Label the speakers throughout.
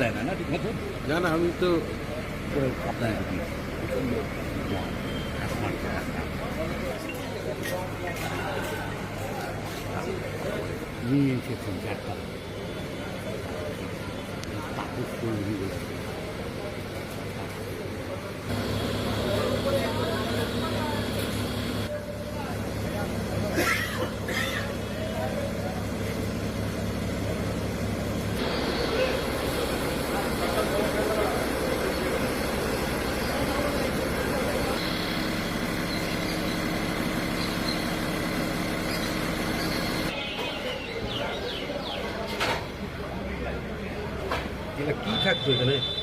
Speaker 1: দেয় না না ঠিক
Speaker 2: আছে জানা আমি তো
Speaker 1: আপনার নিয়ে এসেছেন চারটা তাপস করে দিয়ে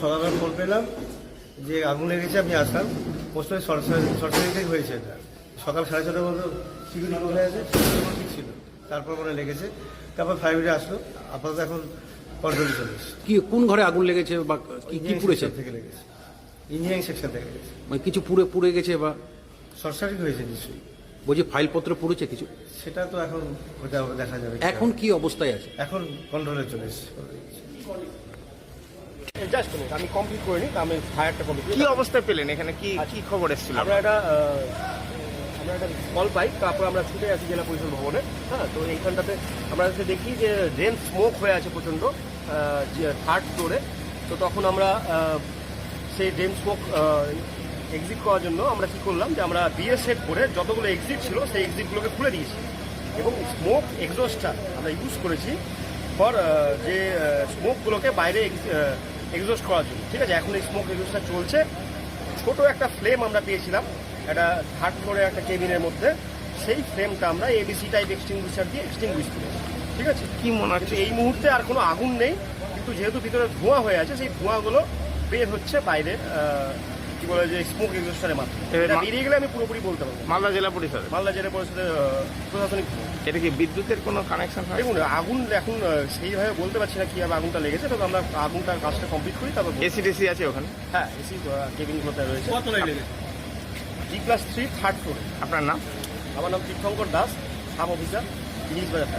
Speaker 3: সকালবেলা ফোন পেলাম যে আগুন লেগেছে আমি আসলাম। পোস্ট সরকারি হয়েছে এটা। সকাল সাড়ে ছটার মতো সিকিউরিটি বলে আছে? ছিল। তারপর মনে লেগেছে। তারপর ফাইভ আসলো। আপাতত এখন কন্ট্রোলে চলে এসেছে।
Speaker 2: কি কোন ঘরে আগুন লেগেছে বা কি কি পুড়েছে?
Speaker 3: থেকে লেগেছে। ইঞ্জিনিয়ারিং সেকশন থেকে লেগেছে।
Speaker 2: মানে কিছু পুড়ে পুড়ে গেছে বা?
Speaker 3: শর্ট সার্কিট হয়েছে নিশ্চয়ই।
Speaker 2: বলছি ফাইলপত্র পুড়েছে কিছু?
Speaker 3: সেটা তো এখন ওটা দেখা যাবে।
Speaker 2: এখন কি অবস্থায় আছে?
Speaker 3: এখন কন্ট্রোলে চলে এসেছে।
Speaker 4: জাস্ট মিনিট আমি কমপ্লিট করে নিই আমি ফায়ারটা কমপ্লিট
Speaker 5: কি অবস্থায় পেলেন? এখানে কি কি খবর এসেছিল?
Speaker 4: আমরা একটা আহ, আমরা একটা কল পাই, তারপর আমরা ছুটে আসি জেলা পরিষদ ভবনে। হ্যাঁ তো এইখানটাতে আমরা এসে দেখি যে ড্রেন স্মোক হয়ে আছে প্রচণ্ড থার্ড ফ্লোরে তো তখন আমরা সেই ড্রেন স্মোক এক্সিট করার জন্য আমরা কি করলাম যে আমরা বিএস সেট করে যতগুলো এক্সিট ছিল সেই এক্সিটগুলোকে খুলে দিয়েছি। এবং স্মোক এক্সস্টটা আমরা ইউজ করেছি ফর যে স্মোকগুলোকে বাইরে এক্সস্ট করার জন্য। ঠিক আছে, এখন এই স্মোক এক্সস্টটা চলছে। ছোট একটা ফ্লেম আমরা পেয়েছিলাম। একটা থার্ড ফ্লোরে একটা কেবিনের মধ্যে সেই ফ্রেমটা আমরা এবিসি টাইপ এক্সটিংগুইশার দিয়ে এক্সটিংগুইশ করেছি ঠিক আছে?
Speaker 5: কি মনে হচ্ছে?
Speaker 4: এই মুহূর্তে আর কোনো আগুন নেই কিন্তু যেহেতু ভিতরে ধোঁয়া হয়ে আছে সেই ধোঁয়াগুলো বের হচ্ছে বাইরে কি বলে যে স্মোক এক্সস্টারের মাধ্যমে। এটা বেরিয়ে গেলে আমি পুরোপুরি বলতে পারব।
Speaker 5: মালদা জেলা পরিষদে
Speaker 4: মালদা জেলা পরিষদের প্রশাসনিক
Speaker 5: এটা কি বিদ্যুতের কোনো কানেকশন হয়?
Speaker 4: দেখুন আগুন এখন সেইভাবে বলতে পারছি না কীভাবে আগুনটা লেগেছে তবে আমরা আগুনটার কাজটা কমপ্লিট করি তারপর
Speaker 5: এসি টেসি আছে ওখানে?
Speaker 4: হ্যাঁ এসি কেবিনগুলোতে রয়েছে। জি ক্লাস থ্রি, থার্ড ফ্লোরে।
Speaker 5: আপনার নাম?
Speaker 4: আমার নাম Tirthankar Das, sub officer, English Bazar